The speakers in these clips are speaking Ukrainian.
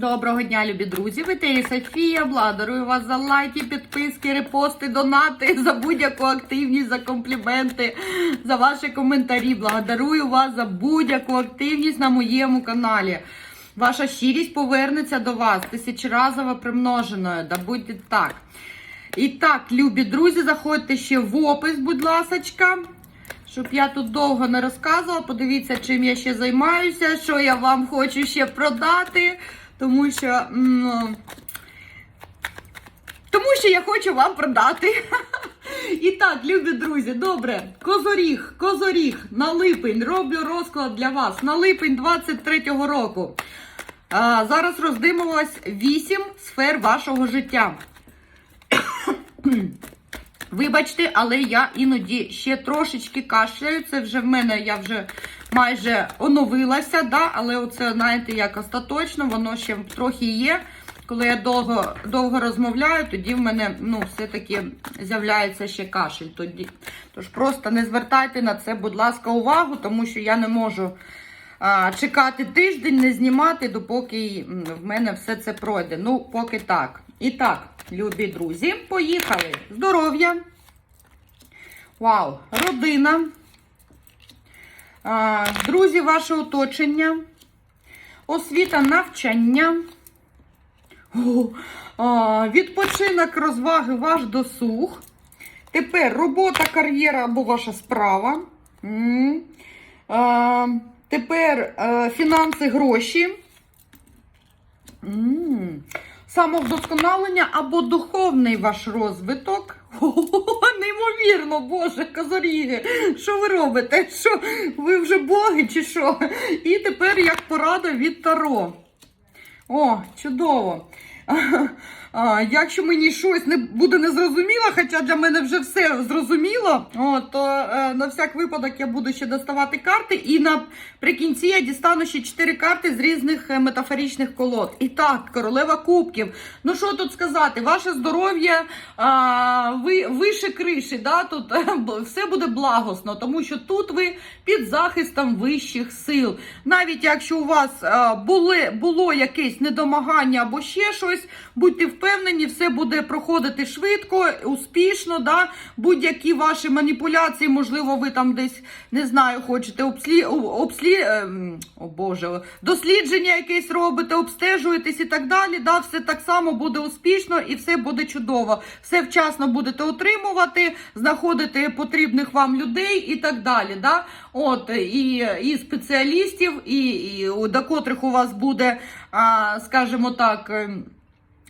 Доброго дня, любі друзі! В етері Софія. Благодарую вас за лайки, підписки, репости, донати, за будь-яку активність, за компліменти, за ваші коментарі. Благодарую вас за будь-яку активність на моєму каналі. Ваша щирість повернеться до вас тисячеразово примноженою. Да буде так. І так, любі друзі, заходьте ще в опис, будь ласочка. Щоб я тут довго не розказувала, подивіться, чим я ще займаюся, що я вам хочу ще продати. Тому що, ну, тому що я хочу вам продати. І так, любі друзі, добре. Козоріг, козоріг на липень. Роблю розклад для вас на липень 23-го року. А, зараз роздивимось 8 сфер вашого життя. Вибачте, але я іноді ще трошечки кашляю. Це вже в мене я вже майже оновилася, да? але оце, знаєте, як остаточно, воно ще трохи є. Коли я довго довго розмовляю, тоді в мене ну, все-таки з'являється ще кашель. Тоді. Тож просто не звертайте на це, будь ласка, увагу, тому що я не можу а, чекати тиждень, не знімати, допоки в мене все це пройде. Ну, поки так. І так, любі друзі, поїхали. Здоров'я. Вау, родина. Друзі, ваше оточення. Освіта навчання. Відпочинок, розваги, ваш досуг. Тепер робота, кар'єра або ваша справа. Тепер е, фінанси, гроші. Самовдосконалення або духовний ваш розвиток. Неймовірно, Боже, казаріги, Що ви робите? Що ви вже боги чи що? І тепер як порада від Таро. О, чудово. А, якщо мені щось не буде незрозуміло, хоча для мене вже все зрозуміло, о, то е, на всяк випадок я буду ще доставати карти. І наприкінці я дістану ще 4 карти з різних е, метафоричних колод. І так, королева кубків. Ну що тут сказати? Ваше здоров'я ви, вище криші. Да? Тут е, все буде благосно, тому що тут ви під захистом вищих сил. Навіть якщо у вас а, були, було якесь недомагання або ще щось, будьте впевнені, все буде проходити швидко, успішно. Да? Будь-які ваші маніпуляції, можливо, ви там десь не знаю, хочете обслі... обслі... ем, О, Боже, дослідження якесь робите, обстежуєтесь і так далі. Да? Все так само буде успішно і все буде чудово. Все вчасно будете отримувати, знаходити потрібних вам людей і так далі. Да? От, і, і спеціалістів, і, і до котрих у вас буде, а, скажімо так.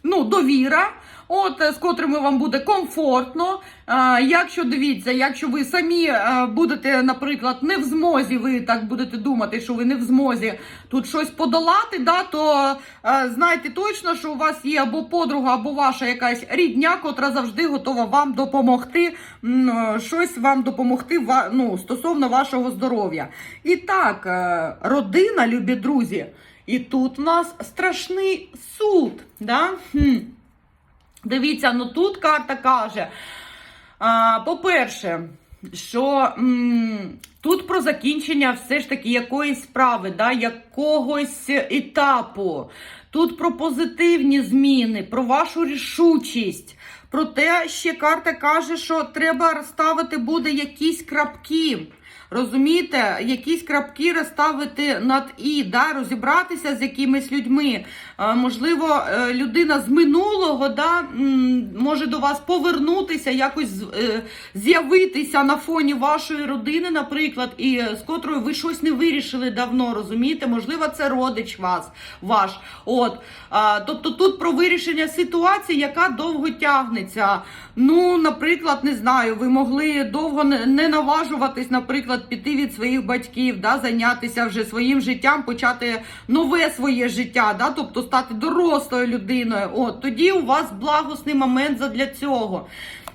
Ну, довіра, от е, з котрими вам буде комфортно. Якщо дивіться, якщо ви самі е, будете, наприклад, не в змозі, ви так будете думати, що ви не в змозі тут щось подолати, да, то е, знайте точно, що у вас є або подруга, або ваша якась рідня, котра завжди готова вам допомогти, щось вам допомогти ну, стосовно вашого здоров'я. І так, родина, любі друзі. І тут у нас страшний суд. Да? Хм. Дивіться, ну тут карта каже. По-перше, що м, тут про закінчення все ж таки якоїсь справи, да, якогось етапу. Тут про позитивні зміни, про вашу рішучість. Проте ще карта каже, що треба розставити буде якісь крапки. Розумієте, якісь крапки розставити над і, да, розібратися з якимись людьми. Можливо, е, людина з минулого да, може до вас повернутися, якось е, з'явитися на фоні вашої родини, наприклад, і е, з котрою ви щось не вирішили давно, розумієте? Можливо, це родич вас, ваш. От, тобто тут про вирішення ситуації, яка довго тягнеться. Ну, наприклад, не знаю, ви могли довго не наважуватись, наприклад, піти від своїх батьків, да, зайнятися вже своїм життям, почати нове своє життя, да, тобто стати дорослою людиною. От тоді у вас благосний момент задля цього.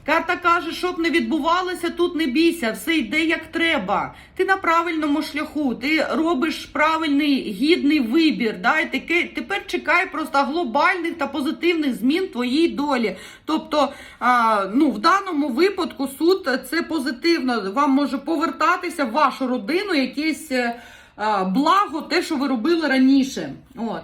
Карта каже, щоб не відбувалося, тут не бійся, все йде як треба. Ти на правильному шляху, ти робиш правильний гідний вибір. Да? І таке, тепер чекай просто глобальних та позитивних змін твоїй долі. Тобто, а, ну, в даному випадку суд це позитивно. Вам може повертатися в вашу родину якесь е, а, благо, те, що ви робили раніше. От.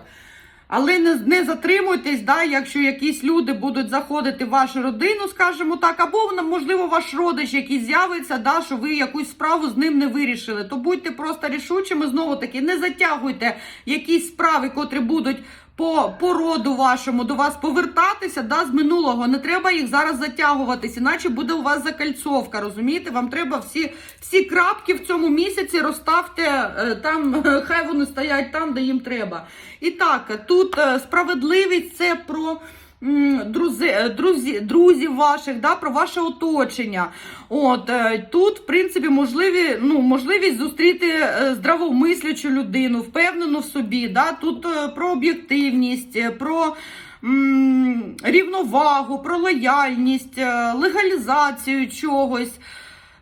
Але не, не затримуйтесь, да, якщо якісь люди будуть заходити в вашу родину, скажімо так, або можливо ваш родич якийсь з'явиться, да, що ви якусь справу з ним не вирішили. То будьте просто рішучими, знову таки, не затягуйте якісь справи, котрі будуть по, по роду вашому до вас повертатися да, з минулого. Не треба їх зараз затягуватись, іначе буде у вас закальцовка. Розумієте? Вам треба всі, всі крапки в цьому місяці розставте е, там, хай вони стоять там, де їм треба. І так, тут е, справедливість це про. Друзі, е, друзі, друзів ваших, да, про ваше оточення. От е, тут, в принципі, можливі, ну, можливість зустріти е, здравомислячу людину, впевнену в собі. Да? Тут про об'єктивність, про рівновагу, про лояльність, легалізацію чогось.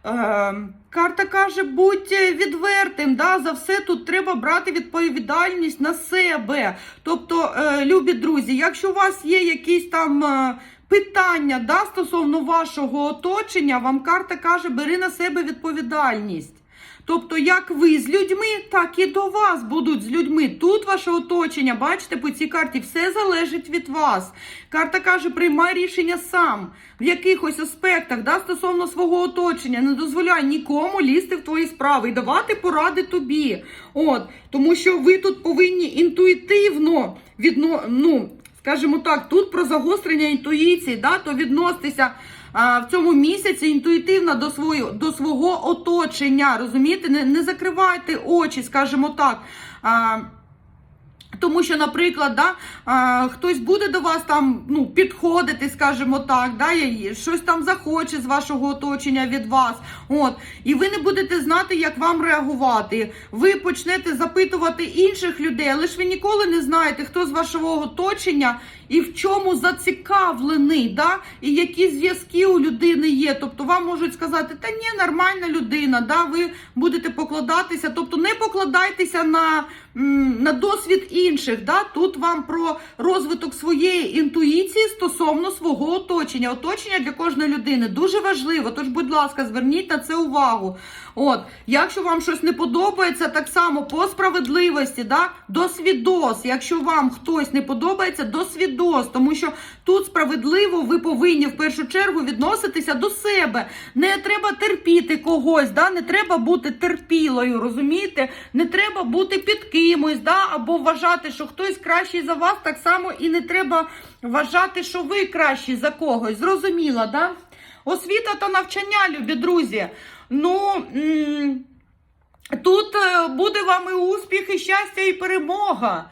Е, карта каже, будь відвертим. Да? За все тут треба брати відповідальність на себе. Тобто, е, любі друзі, якщо у вас є якісь там. е, Питання да, стосовно вашого оточення, вам карта каже, бери на себе відповідальність. Тобто, як ви з людьми, так і до вас будуть з людьми. Тут ваше оточення, бачите, по цій карті все залежить від вас. Карта каже, приймай рішення сам в якихось аспектах да, стосовно свого оточення. Не дозволяй нікому лізти в твої справи і давати поради тобі. От, тому що ви тут повинні інтуїтивно відно, ну, скажімо так, тут про загострення інтуїції, да, то відноситися в цьому місяці інтуїтивно до свого, до свого оточення. Розумієте, не, не закривайте очі, скажімо так. Тому що, наприклад, да, а, хтось буде до вас там ну, підходити, скажімо так, да, щось там захоче з вашого оточення від вас. От, і ви не будете знати, як вам реагувати. Ви почнете запитувати інших людей, але ж ви ніколи не знаєте, хто з вашого оточення і в чому зацікавлений, да, і які зв'язки у людини є. Тобто вам можуть сказати, та ні, нормальна людина, да, ви будете покладатися, тобто не покладайтеся на, на досвід інших. Да? Тут вам про розвиток своєї інтуїції стосовно свого оточення. Оточення для кожної людини дуже важливо. Тож, будь ласка, зверніть на це увагу. От, якщо вам щось не подобається, так само по справедливості, да, досвідос. Якщо вам хтось не подобається, досвідос. Тому що тут справедливо ви повинні в першу чергу відноситися до себе. Не треба терпіти когось, да, не треба бути терпілою, розумієте? Не треба бути під кимось, да, або вважати, що хтось кращий за вас, так само і не треба вважати, що ви кращі за когось. Зрозуміла, да? Освіта та навчання, любі друзі. Ну. м, Тут е, буде вам і успіх, і щастя, і перемога.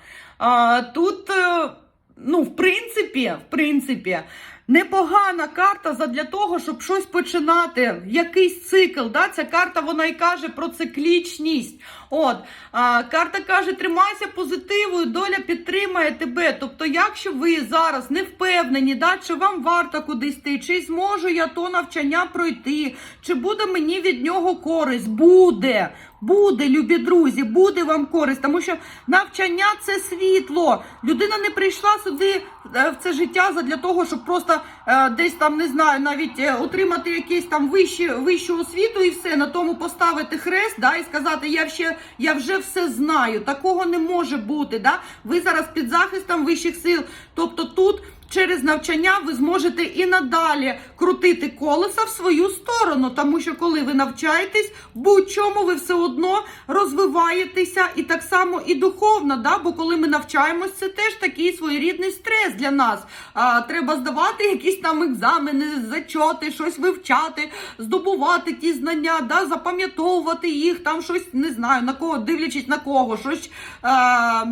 Тут, е, ну, в принципі, в принципі, непогана карта задля того, щоб щось починати. Якийсь цикл. Да? Ця карта вона і каже про циклічність. От, а, карта каже, тримайся позитивою, доля підтримає тебе. Тобто, якщо ви зараз не впевнені, да, чи вам варто кудись йти, чи зможу я то навчання пройти, чи буде мені від нього користь, буде. Буде, любі друзі, буде вам користь, тому що навчання це світло. Людина не прийшла сюди е, в це життя для того, щоб просто е, десь там не знаю, навіть е, отримати якісь там вищі, вищу освіту і все на тому поставити хрест, да, і сказати, я ще я вже все знаю. Такого не може бути. Да? Ви зараз під захистом вищих сил. Тобто тут. Через навчання ви зможете і надалі крутити колеса в свою сторону, тому що коли ви навчаєтесь, будь-чому ви все одно розвиваєтеся і так само і духовно. Да? Бо коли ми навчаємось, це теж такий своєрідний стрес для нас. А, Треба здавати якісь там екзамени, зачоти, щось вивчати, здобувати ті знання, да? запам'ятовувати їх, там щось не знаю на кого, дивлячись на кого, щось а,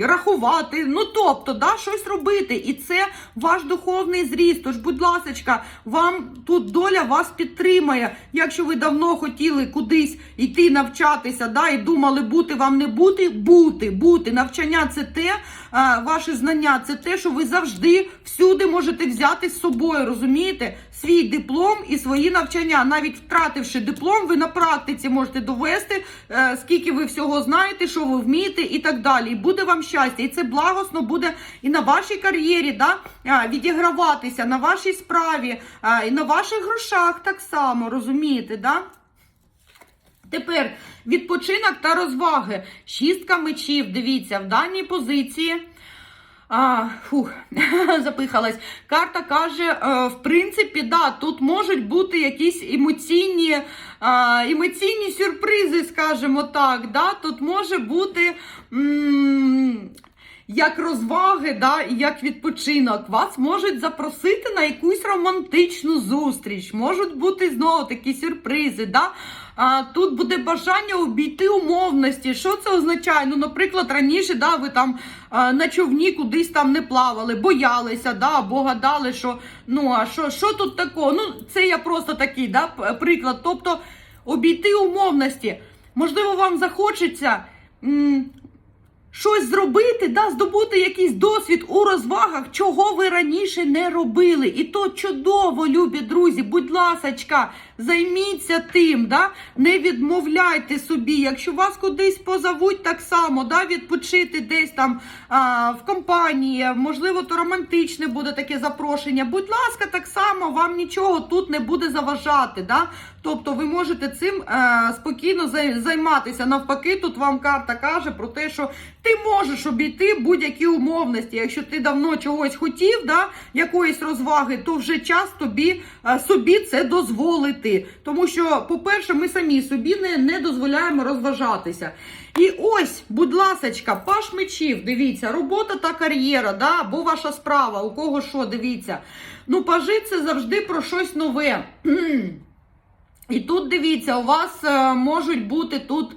рахувати. Ну тобто, да, щось робити. І це ваш духовний зріст. Тож, будь ласка, вам тут доля вас підтримає. Якщо ви давно хотіли кудись йти навчатися, да, і думали, бути вам не бути, бути, бути. Навчання це те, ваше ваші знання, це те, що ви завжди всюди можете взяти з собою. Розумієте? Свій диплом і свої навчання. Навіть втративши диплом, ви на практиці можете довести, е, скільки ви всього знаєте, що ви вмієте, і так далі. І буде вам щастя. І це благосно буде і на вашій кар'єрі, да, відіграватися, на вашій справі, і на ваших грошах так само, розумієте, да? Тепер відпочинок та розваги. Шістка мечів. Дивіться, в даній позиції А, фух, запихалась. Карта каже, е, в принципі, да, тут можуть бути якісь емоційні, емоційні сюрпризи, скажімо так. Да? Тут може бути. м, як розваги, да, і як відпочинок, вас можуть запросити на якусь романтичну зустріч, можуть бути знову такі сюрпризи. Да? А, тут буде бажання обійти умовності. Що це означає? Ну, наприклад, раніше да, ви там а, на човні кудись там не плавали, боялися, да, або гадали, що ну а що, що тут такого? Ну, це я просто такий да, приклад. Тобто обійти умовності. Можливо, вам захочеться. м, щось зробити, да, здобути якийсь досвід у розвагах, чого ви раніше не робили. І то чудово, любі друзі, будь ласочка, займіться тим, да, не відмовляйте собі. Якщо вас кудись позовуть так само, да, відпочити десь там а, в компанії, можливо, то романтичне буде таке запрошення. Будь ласка, так само вам нічого тут не буде заважати. Да? Тобто ви можете цим е, спокійно займатися. Навпаки, тут вам карта каже про те, що ти можеш обійти будь-які умовності. Якщо ти давно чогось хотів, да, якоїсь розваги, то вже час тобі е, собі це дозволити. Тому що, по-перше, ми самі собі не, не дозволяємо розважатися. І ось, будь ласочка, паш мечів, дивіться, робота та кар'єра, да, або ваша справа, у кого що, дивіться. Ну, пажи це завжди про щось нове. І тут дивіться, у вас е, можуть бути тут е,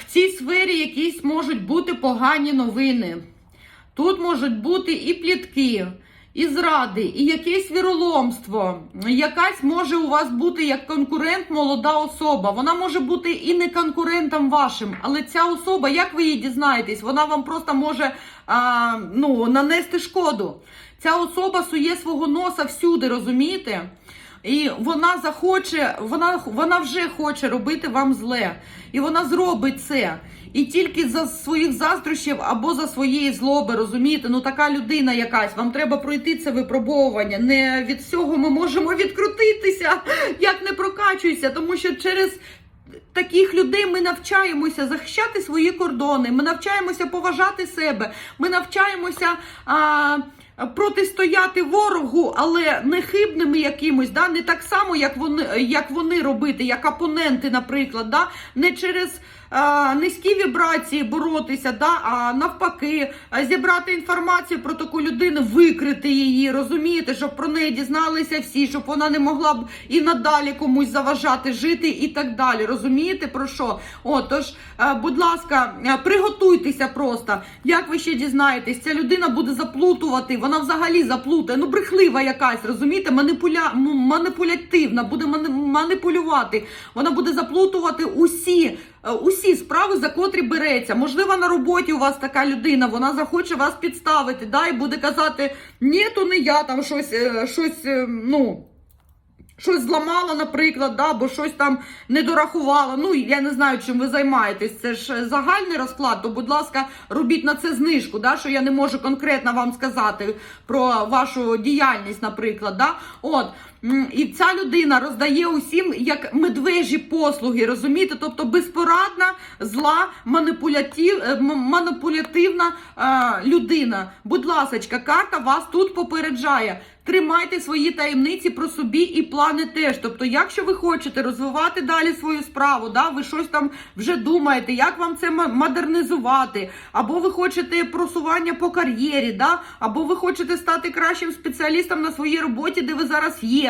в цій сфері якісь можуть бути погані новини. Тут можуть бути і плітки, і зради, і якесь віроломство. Якась може у вас бути як конкурент молода особа. Вона може бути і не конкурентом вашим, але ця особа, як ви її дізнаєтесь, вона вам просто може а, ну, нанести шкоду. Ця особа сує свого носа всюди, розумієте? І вона захоче, вона, вона вже хоче робити вам зле. І вона зробить це. І тільки за своїх заздрощів або за своєї злоби, розумієте? Ну така людина якась. Вам треба пройти це випробовування. Не від всього ми можемо відкрутитися, як не прокачуйся, тому що через. Таких людей ми навчаємося захищати свої кордони, ми навчаємося поважати себе, ми навчаємося а, протистояти ворогу, але не хибними якимось, да? не так само, як вони, як вони робити, як опоненти, наприклад, да? не через а, низькі вібрації боротися, да? а навпаки, зібрати інформацію про таку людину, викрити її, розумієте, щоб про неї дізналися всі, щоб вона не могла б і надалі комусь заважати жити і так далі. Розумієте про що? О, тож, е, будь ласка, е, приготуйтеся просто. Як ви ще дізнаєтесь, ця людина буде заплутувати, вона взагалі заплутає. Ну, брехлива якась, розумієте, маніпуля... маніпулятивна, буде маніпулювати. Вона буде заплутувати усі. е, Усі справи, за котрі береться. Можливо, на роботі у вас така людина, вона захоче вас підставити, да, і буде казати, ні, то не я там щось, е, щось, е, ну. Щось зламала, наприклад, да, або щось там не дорахувала. Ну, я не знаю, чим ви займаєтесь. Це ж загальний розклад, то, будь ласка, робіть на це знижку, да, що я не можу конкретно вам сказати про вашу діяльність, наприклад. Да. От. І ця людина роздає усім як медвежі послуги, розумієте? Тобто безпорадна, зла, маніпулятив, е, маніпулятивна е, людина. Будь ласочка, карта вас тут попереджає. Тримайте свої таємниці про собі і плани теж. Тобто, якщо ви хочете розвивати далі свою справу, да, ви щось там вже думаєте, як вам це модернізувати, або ви хочете просування по кар'єрі, да, або ви хочете стати кращим спеціалістом на своїй роботі, де ви зараз є.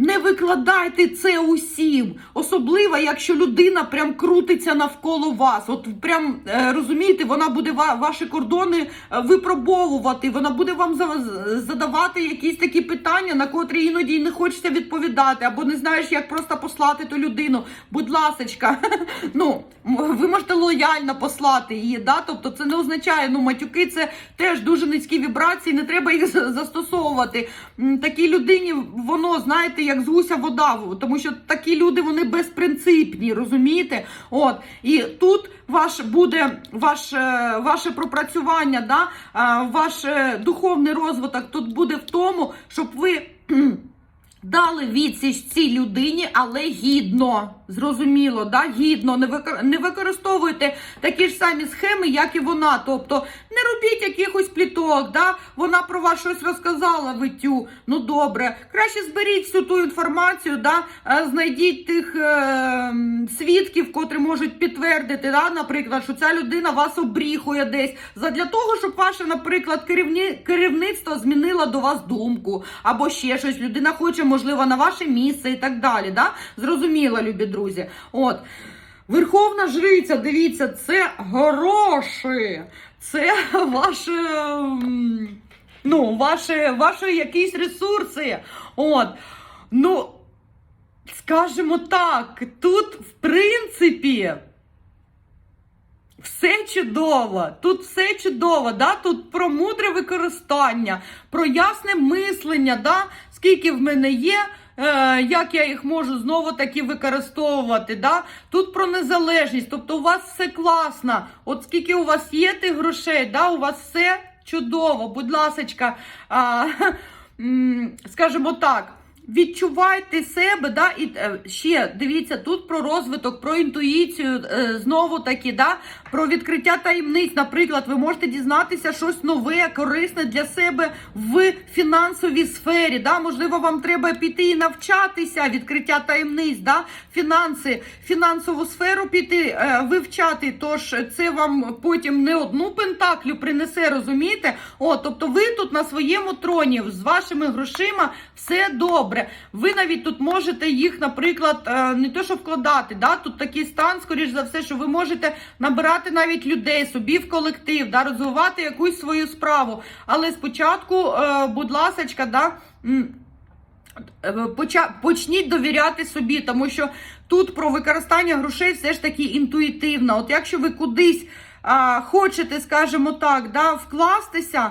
Не викладайте це усім, особливо, якщо людина прям крутиться навколо вас. От прям е, розумієте, вона буде ва- ваші кордони е, випробовувати, вона буде вам задавати якісь такі питання, на котрі іноді не хочеться відповідати, або не знаєш, як просто послати ту людину. Будь ласочка, ну ви можете лояльно послати її. Да? Тобто це не означає, ну матюки це теж дуже низькі вібрації, не треба їх застосовувати. Такій людині воно, знаєте, як з гуся вода, тому що такі люди вони безпринципні, розумієте? От і тут ваш буде ваш, е, ваше пропрацювання, да? ваш е, духовний розвиток тут буде в тому, щоб ви дали відсіч цій людині, але гідно. Зрозуміло, да, гідно, не, викор... не використовуйте такі ж самі схеми, як і вона. Тобто не робіть якихось пліток, да, вона про вас щось розказала витю. Ну добре, краще зберіть всю ту інформацію, да, е, знайдіть тих е, свідків, котрі можуть підтвердити, да, наприклад, що ця людина вас обріхує десь задля того, щоб ваше, наприклад, керівні... керівництво змінило до вас думку або ще щось. Людина хоче, можливо, на ваше місце і так далі. Да? Зрозуміло, любі друзі. От. Верховна жриця, дивіться, це гроші. Це ваше. Ну, ваші, ваші якісь ресурси. От. Ну, скажімо так, тут, в принципі. Все чудово, тут все чудово, да? тут про мудре використання, про ясне мислення, да? скільки в мене є, як я їх можу знову таки використовувати. Да? Тут про незалежність, тобто у вас все класно. От скільки у вас є тих грошей, да? у вас все чудово. Будь ласочка, а, скажімо так. Відчувайте себе, да, і е, ще дивіться тут про розвиток, про інтуїцію, е, знову таки, да, про відкриття таємниць. Наприклад, ви можете дізнатися щось нове, корисне для себе в фінансовій сфері. Да? Можливо, вам треба піти і навчатися, відкриття таємниць, да? фінанси, фінансову сферу піти, е, вивчати. Тож це вам потім не одну пентаклю принесе, розумієте? О, тобто ви тут на своєму троні з вашими грошима все добре. Ви навіть тут можете їх, наприклад, е, не то що вкладати. Да? Тут такий стан, скоріш за все, що ви можете набирати навіть людей собі в колектив, да? розвивати якусь свою справу. Але спочатку, е, будь ласочка, да. е, почніть довіряти собі, тому що тут про використання грошей все ж таки інтуїтивно. От якщо ви кудись а, хочете, скажімо так, да, вкластися.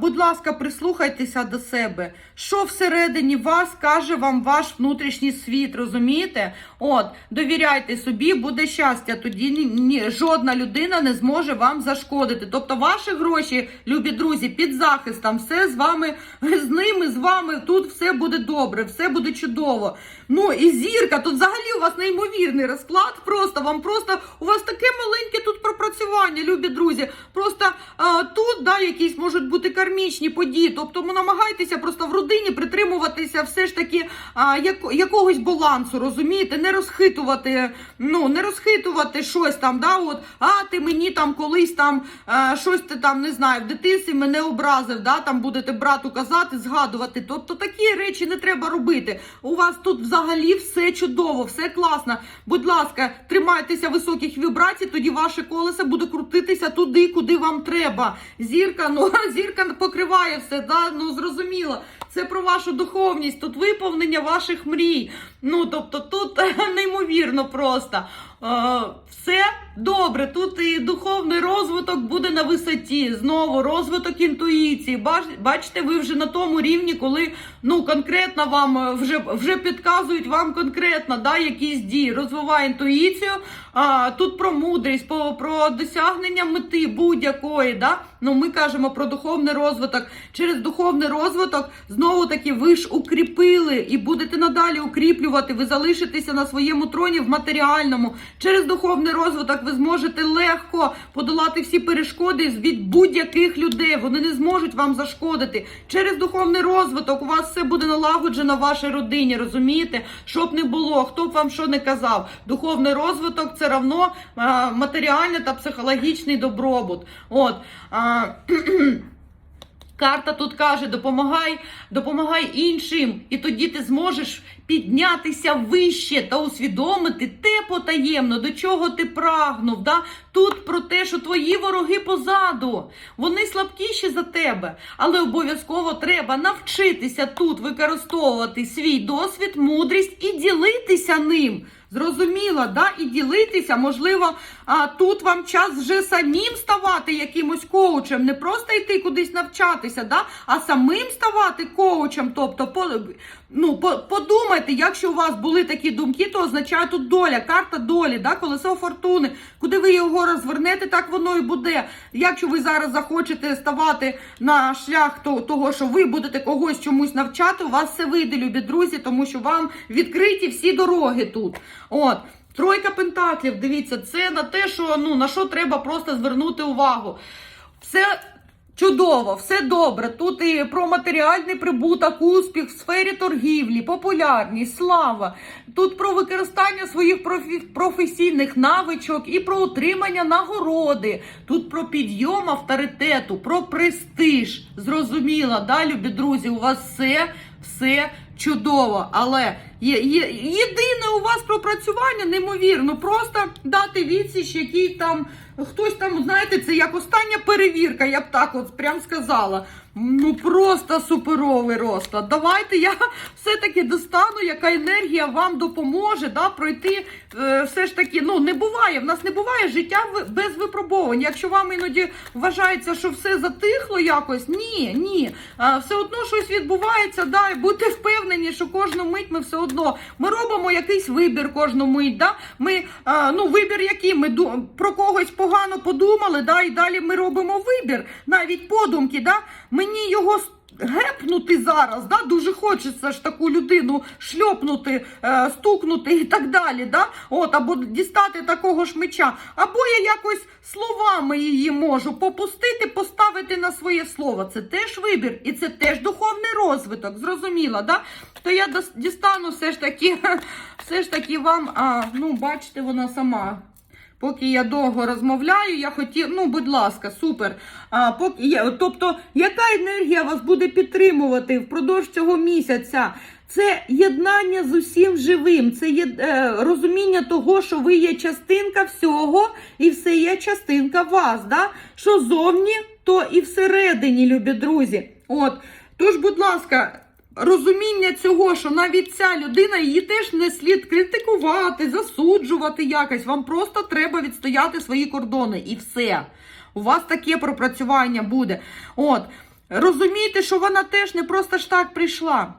Будь ласка, прислухайтеся до себе. Що всередині вас каже вам ваш внутрішній світ, розумієте? От, довіряйте собі, буде щастя. Тоді ні, ні, жодна людина не зможе вам зашкодити. Тобто, ваші гроші, любі друзі, під захистом, все з вами, з ними, з вами тут все буде добре, все буде чудово. Ну і зірка, тут взагалі у вас неймовірний розклад. Просто вам просто у вас таке маленьке тут пропрацювання, любі друзі. Просто а, тут да, якісь можуть бути кармічні події. Тобто ви намагайтеся просто в родині притримуватися все ж таки а, як, якогось балансу, розумієте? Не розхитувати, ну не розхитувати щось там. да, от, А ти мені там колись там а, щось ти там не знаю, в дитинстві мене образив. да, Там будете брату казати, згадувати. Тобто такі речі не треба робити. У вас тут взагалі все чудово, все класно. Будь ласка, тримайтеся високих вібрацій, тоді ваше колесо буде крутитися туди, куди вам треба. Зірка, ну зірка покриває все, да? ну зрозуміло. Це про вашу духовність, тут виповнення ваших мрій. Ну тобто тут неймовірно просто. Е, все добре. Тут і духовний розвиток буде на висоті. Знову розвиток інтуїції. Бач- Бачите, ви вже на тому рівні, коли ну конкретно вам е, вже вже підказують вам конкретно да, якісь дії. Розвиває інтуїцію. А, тут про мудрість, про, про досягнення мети будь-якої. Да? Ну, ми кажемо про духовний розвиток. Через духовний розвиток знову таки ви ж укріпили і будете надалі укріплювати. Ви залишитеся на своєму троні в матеріальному. Через духовний розвиток ви зможете легко подолати всі перешкоди від будь-яких людей. Вони не зможуть вам зашкодити. Через духовний розвиток у вас все буде налагоджено в вашій родині. Розумієте? Щоб не було, хто б вам що не казав. Духовний розвиток це равно матеріальний та психологічний добробут. От. Карта тут каже: допомагай, допомагай іншим, і тоді ти зможеш піднятися вище та усвідомити те потаємно, до чого ти прагнув. Да? Тут про те, що твої вороги позаду, вони слабкіші за тебе, але обов'язково треба навчитися тут використовувати свій досвід, мудрість і ділитися ним. Зрозуміло, да? І ділитися, можливо, а, тут вам час вже самим ставати якимось коучем, не просто йти кудись навчатися, да? а самим ставати коучем. Тобто, ну, по, подумайте, якщо у вас були такі думки, то означає тут доля, карта долі, да? колесо фортуни. Куди ви його розвернете, так воно і буде. Якщо ви зараз захочете ставати на шлях то- того, що ви будете когось чомусь навчати, у вас все вийде, любі друзі, тому що вам відкриті всі дороги тут. От. Тройка пентаклів, дивіться, це на те, що ну на що треба просто звернути увагу. Все чудово, все добре. Тут і про матеріальний прибуток, успіх в сфері торгівлі, популярність, слава. Тут про використання своїх професійних навичок і про отримання нагороди. Тут про підйом авторитету, про престиж. Зрозуміло, да, любі друзі, у вас все, все чудово. Але є, є, єдине у вас пропрацювання неймовірно, просто дати відсіч, який там хтось там, знаєте, це як остання перевірка, я б так от прям сказала. Ну просто суперовий розклад. Давайте я все-таки достану, яка енергія вам допоможе да, пройти. Е, все ж таки, ну не буває. В нас не буває життя без випробувань. Якщо вам іноді вважається, що все затихло якось, ні, ні. Е, все одно щось відбувається, да, і будьте впевнені, що кожну мить ми все одно ми робимо якийсь вибір кожну мить. Да? Ми, е, ну, вибір який? Ми про когось погано подумали, да, і далі ми робимо вибір, навіть подумки. Да? Мені його гепнути зараз, да? дуже хочеться ж таку людину шльопнути, е, стукнути і так далі. Да? От, або дістати такого ж меча. Або я якось словами її можу попустити, поставити на своє слово. Це теж вибір, і це теж духовний розвиток. Зрозуміло, да? То я дістану все ж таки, все ж таки вам, а, ну, бачите, вона сама. Поки я довго розмовляю, я хотів, ну, будь ласка, супер. А, поки я, тобто, яка енергія вас буде підтримувати впродовж цього місяця? Це єднання з усім живим, це є е, розуміння того, що ви є частинка всього, і все є частинка вас. Да? Що зовні, то і всередині, любі друзі. От, тож, будь ласка. Розуміння цього, що навіть ця людина її теж не слід критикувати, засуджувати якось. Вам просто треба відстояти свої кордони і все. У вас таке пропрацювання буде. От, розумійте, що вона теж не просто ж так прийшла.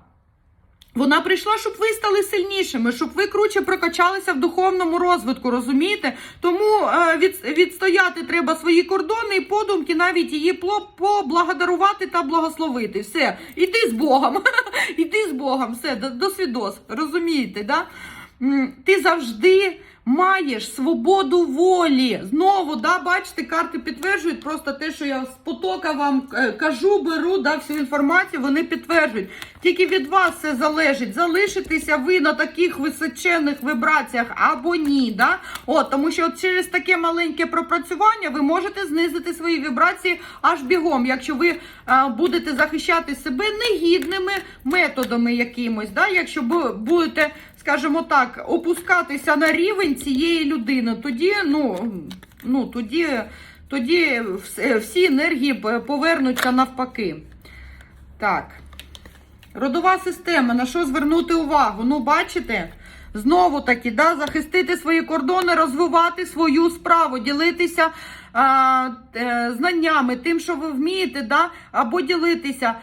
Вона прийшла, щоб ви стали сильнішими, щоб ви круче прокачалися в духовному розвитку, розумієте? Тому е, від, відстояти треба свої кордони і подумки, навіть її поблагодарувати та благословити. Все, іди з Богом, іди з Богом, все, до свідос, розумієте, да? Ти завжди маєш свободу волі. Знову, да, бачите, карти підтверджують просто те, що я з потока вам е, кажу, беру да, всю інформацію, вони підтверджують. Тільки від вас все залежить, залишитеся ви на таких височених вибраціях або ні. Да? От, тому що от через таке маленьке пропрацювання ви можете знизити свої вібрації аж бігом, якщо ви е, будете захищати себе негідними методами якимось. Да? Якщо бу- будете скажімо так, опускатися на рівень цієї людини, тоді, ну, ну, тоді, тоді всі енергії повернуться навпаки. Так. Родова система, на що звернути увагу? Ну, бачите? Знову таки, да, захистити свої кордони, розвивати свою справу, ділитися а, е, знаннями, тим, що ви вмієте, да, або ділитися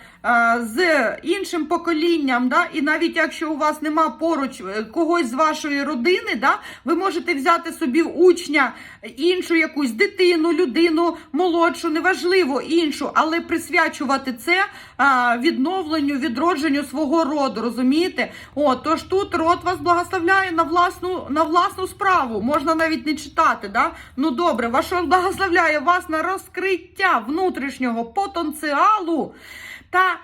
з іншим поколінням. Да, і навіть якщо у вас нема поруч е, когось з вашої родини, да, ви можете взяти собі учня іншу якусь дитину, людину молодшу, неважливо іншу, але присвячувати це а, відновленню, відродженню свого роду. Розумієте? О, тож тут род вас благословляє на власну на власну справу. Можна навіть не читати. Да? Ну добре, ваш род благословляє вас на розкриття внутрішнього потенціалу та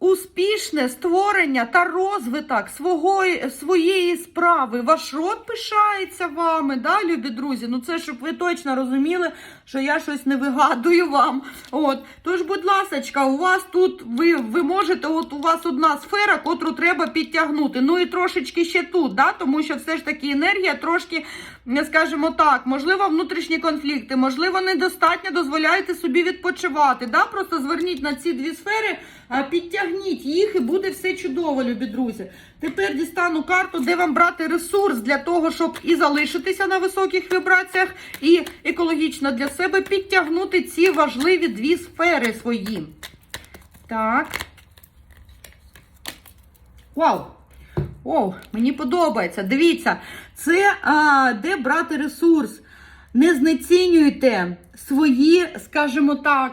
успішне створення та розвиток свого, своєї справи. Ваш род пишається вами, да, любі друзі? Ну це щоб ви точно розуміли, що я щось не вигадую вам. От, тож, будь ласочка, у вас тут ви, ви можете, от у вас одна сфера, котру треба підтягнути. Ну і трошечки ще тут, да, тому що все ж таки енергія трошки, не скажімо так, можливо, внутрішні конфлікти, можливо, недостатньо дозволяєте собі відпочивати. Да? Просто зверніть на ці дві сфери, а, підтягніть їх і буде все чудово, любі друзі. Тепер дістану карту, де вам брати ресурс для того, щоб і залишитися на високих вібраціях, і екологічно для себе підтягнути ці важливі дві сфери свої. Так. Вау! О, мені подобається. Дивіться, це а, де брати ресурс. Не знецінюйте свої, скажімо так,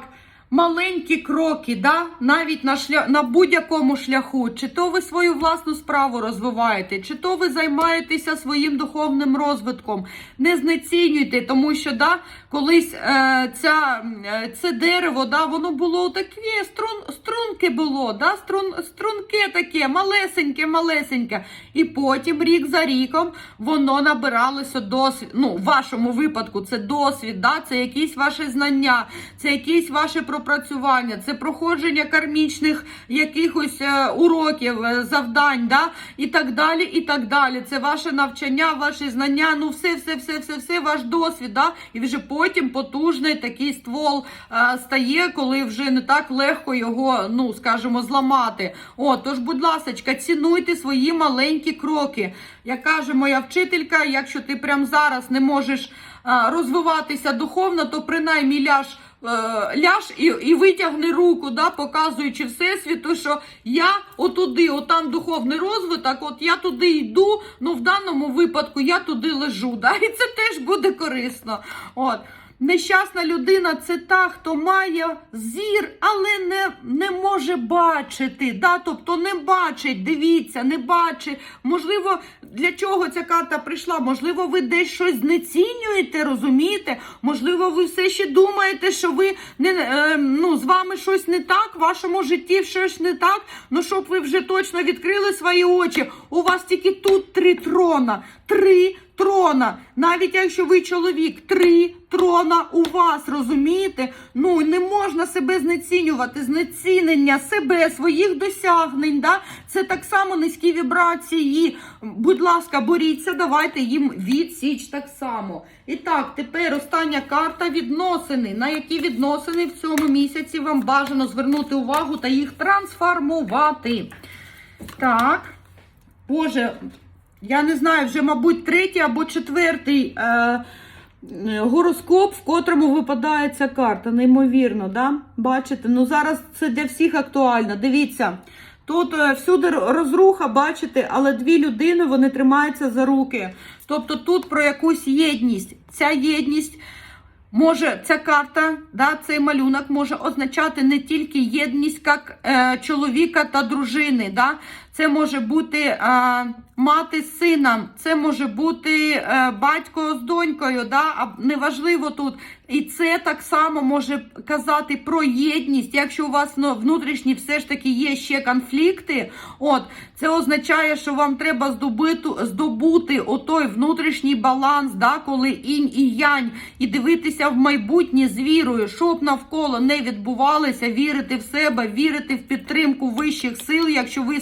маленькі кроки, да? навіть на, шля... на будь-якому шляху, чи то ви свою власну справу розвиваєте, чи то ви займаєтеся своїм духовним розвитком. Не знецінюйте, тому що да, колись е, ця, е, це дерево, да, воно було таке, струн, струнке було, да, струн, струнке таке, малесеньке, малесеньке. І потім рік за ріком воно набиралося досвід. Ну, в вашому випадку це досвід, да, це якісь ваші знання, це якісь ваші пропрацювання, це проходження кармічних якихось е, уроків, е, завдань, да, і так далі, і так далі. Це ваше навчання, ваші знання, ну все, все, все, все, все, ваш досвід, да, і вже потім потужний такий ствол е, стає, коли вже не так легко його, ну скажімо, зламати. О, тож, будь ласка, цінуйте свої маленькі кроки. Як каже моя вчителька, якщо ти прямо зараз не можеш е, розвиватися духовно, то принаймні ляж. Е, Ляж і, і витягни руку, да, показуючи всесвіту, що я отуди, отам духовний розвиток, от я туди йду, ну в даному випадку я туди лежу. Да, і це теж буде корисно. От. Нещасна людина це та, хто має зір, але не, не може бачити. Да? Тобто не бачить, дивіться, не бачить. Можливо, для чого ця карта прийшла? Можливо, ви десь щось знецінюєте, розумієте? Можливо, ви все ще думаєте, що ви не е, ну, з вами щось не так, в вашому житті щось не так. Ну, щоб ви вже точно відкрили свої очі. У вас тільки тут три трона. Три трона. Навіть якщо ви чоловік, три трона у вас, розумієте? Ну не можна себе знецінювати. Знецінення себе, своїх досягнень. Да? Це так само низькі вібрації. Будь ласка, боріться, давайте їм відсіч так само. І так, тепер остання карта відносини. На які відносини в цьому місяці вам бажано звернути увагу та їх трансформувати. Так. Боже, я не знаю, вже, мабуть, третій або четвертий е, гороскоп, в котрому випадає ця карта. Неймовірно, да? Бачите? Ну зараз це для всіх актуально. Дивіться. Тут е, всюди розруха, бачите, але дві людини вони тримаються за руки. Тобто тут про якусь єдність. Ця єдність може, ця карта, да, цей малюнок може означати не тільки єдність як е, чоловіка та дружини. Да? Це може бути е, мати з сином, це може бути е, батько з донькою, да? а неважливо тут. І це так само може казати про єдність. Якщо у вас ну, внутрішні все ж таки є ще конфлікти, от це означає, що вам треба здобути, здобути отой внутрішній баланс, да? коли інь і янь, і дивитися в майбутнє з вірою, щоб навколо не відбувалося, вірити в себе, вірити в підтримку вищих сил, якщо ви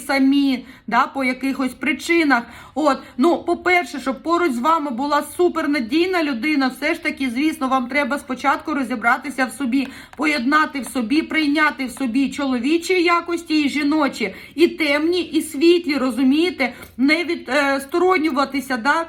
да, по якихось причинах. От, ну, по-перше, щоб поруч з вами була супернадійна людина, все ж таки, звісно, вам треба спочатку розібратися в собі, поєднати в собі, прийняти в собі чоловічі якості і жіночі, і темні, і світлі, розумієте, не відсторонюватися. Да?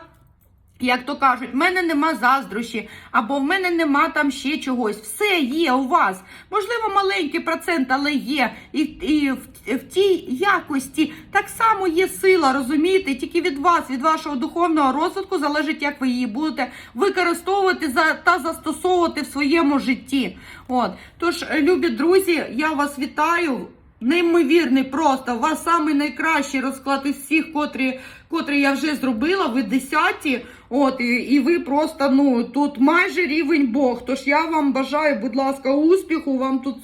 Як то кажуть, в мене нема заздрощі, або в мене нема там ще чогось. Все є у вас. Можливо, маленький процент, але є. І, і в, в тій якості так само є сила, розумієте? Тільки від вас, від вашого духовного розвитку залежить, як ви її будете використовувати за, та застосовувати в своєму житті. От. Тож, любі друзі, я вас вітаю. Неймовірний просто. У вас самий найкращий розклад із всіх, котрі, котрі я вже зробила. Ви десяті. От, і, і ви просто ну тут майже рівень Бог. Тож я вам бажаю, будь ласка, успіху. Вам тут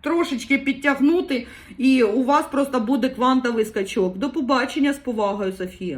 трошечки підтягнути, і у вас просто буде квантовий скачок. До побачення з повагою, Софія.